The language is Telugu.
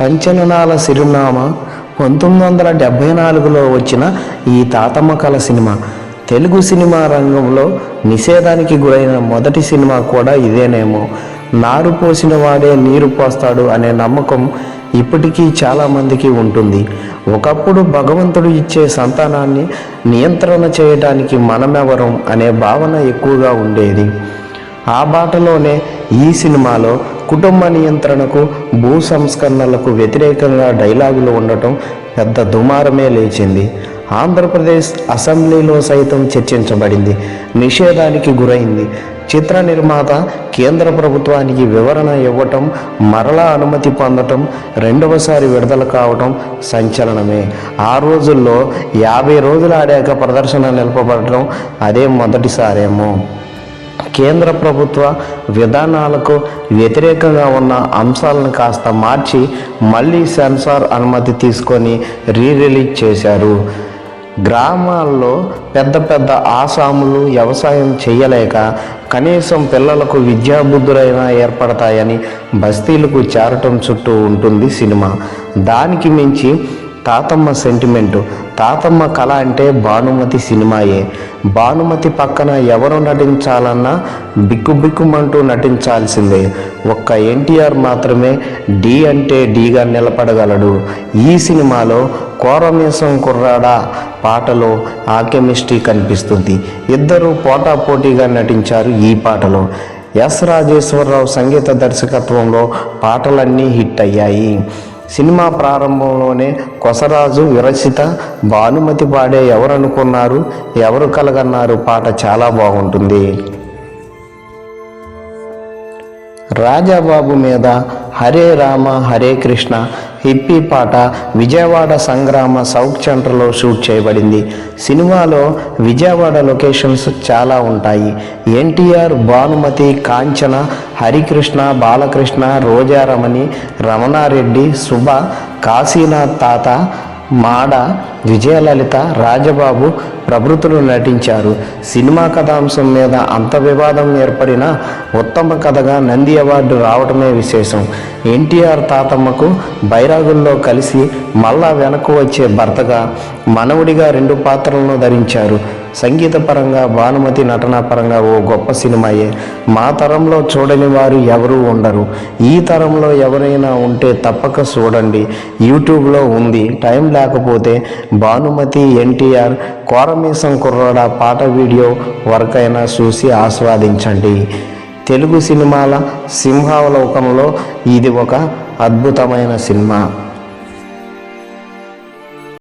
సంచలనాల సిరునామా పంతొమ్మిది వందల డెబ్భై నాలుగులో వచ్చిన ఈ తాతమ్మ కళ సినిమా. తెలుగు సినిమా రంగంలో నిషేధానికి గురైన మొదటి సినిమా కూడా ఇదేనేమో. నారు పోసిన వాడే నీరు పోస్తాడు అనే నమ్మకం ఇప్పటికీ చాలామందికి ఉంటుంది. ఒకప్పుడు భగవంతుడు ఇచ్చే సంతానాన్ని నియంత్రణ చేయడానికి మనమెవరం అనే భావన ఎక్కువగా ఉండేది. ఆ బాటలోనే ఈ సినిమాలో కుటుంబ నియంత్రణకు భూ సంస్కరణలకు వ్యతిరేకంగా డైలాగులు ఉండటం పెద్ద దుమారమే లేచింది. ఆంధ్రప్రదేశ్ అసెంబ్లీలో సైతం చర్చించబడింది. నిషేధానికి గురైంది. చిత్ర నిర్మాత కేంద్ర ప్రభుత్వానికి వివరణ ఇవ్వటం మరలా అనుమతి పొందటం రెండవసారి విడుదల కావటం సంచలనమే. ఆ రోజుల్లో యాభై రోజులు ఆడాక ప్రదర్శన నిలపబడటం అదే మొదటిసారేమో. కేంద్ర ప్రభుత్వ విధానాలకు వ్యతిరేకంగా ఉన్న అంశాలను కాస్త మార్చి మళ్ళీ సెన్సార్ అనుమతి తీసుకొని రీ రిలీజ్ చేశారు. గ్రామాల్లో పెద్ద పెద్ద ఆసాములు వ్యవసాయం చేయలేక కనీసం పిల్లలకు విద్యాబుద్ధులైనా ఏర్పడతాయని బస్తీలకు చేరటం చుట్టూ ఉంటుంది సినిమా. దానికి మించి తాతమ్మ సెంటిమెంటు తాతమ్మ కళ అంటే భానుమతి సినిమాయే. భానుమతి పక్కన ఎవరు నటించాలన్నా బిక్కుబిక్కుమంటూ నటించాల్సిందే. ఒక్క ఎన్టీఆర్ మాత్రమే డి అంటే డీగా నిలబడగలడు. ఈ సినిమాలో కోరమేసం కుర్రాడా పాటలో ఆ కెమిస్ట్రీ కనిపిస్తుంది. ఇద్దరు పోటాపోటీగా నటించారు ఈ పాటలో. ఎస్ రాజేశ్వరరావు సంగీత దర్శకత్వంలో పాటలన్నీ హిట్ అయ్యాయి. సినిమా ప్రారంభంలోనే కొసరాజు విరచిత భానుమతి పాడే ఎవరనుకున్నారు? ఎవరు కలగన్నారు? పాట చాలా బాగుంటుంది. రాజాబాబు మీద హరే రామ హరే కృష్ణ హిప్పీ పాట విజయవాడ సంగ్రామ సౌత్ సెంటర్లో షూట్ చేయబడింది. సినిమాలో విజయవాడ లొకేషన్స్ చాలా ఉంటాయి. ఎన్టీఆర్ భానుమతి కాంచన హరికృష్ణ బాలకృష్ణ రోజారమణి రమణారెడ్డి శుభ కాశీనాథ్ తాత మాడ విజయలలిత రాజబాబు ప్రభృతులు నటించారు. సినిమా కథాంశం మీద అంత వివాదం ఏర్పడిన ఉత్తమ కథగా నంది అవార్డు రావటమే విశేషం. ఎన్టీఆర్ తాతమ్మకు బైరాగుల్లో కలిసి మళ్ళా వెనక్కు వచ్చే భర్తగా మనవుడిగా రెండు పాత్రలను ధరించారు. సంగీతపరంగా భానుమతి నటన పరంగా ఓ గొప్ప సినిమాయే. మా తరంలో చూడని వారు ఎవరూ ఉండరు. ఈ తరంలో ఎవరైనా ఉంటే తప్పక చూడండి. యూట్యూబ్లో ఉంది. టైం లేకపోతే భానుమతి ఎన్టీఆర్ కోరమీసం కుర్రాడ పాట వీడియో వరకైనా చూసి ఆస్వాదించండి. తెలుగు సినిమాల సింహావలోకంలో ఇది ఒక అద్భుతమైన సినిమా.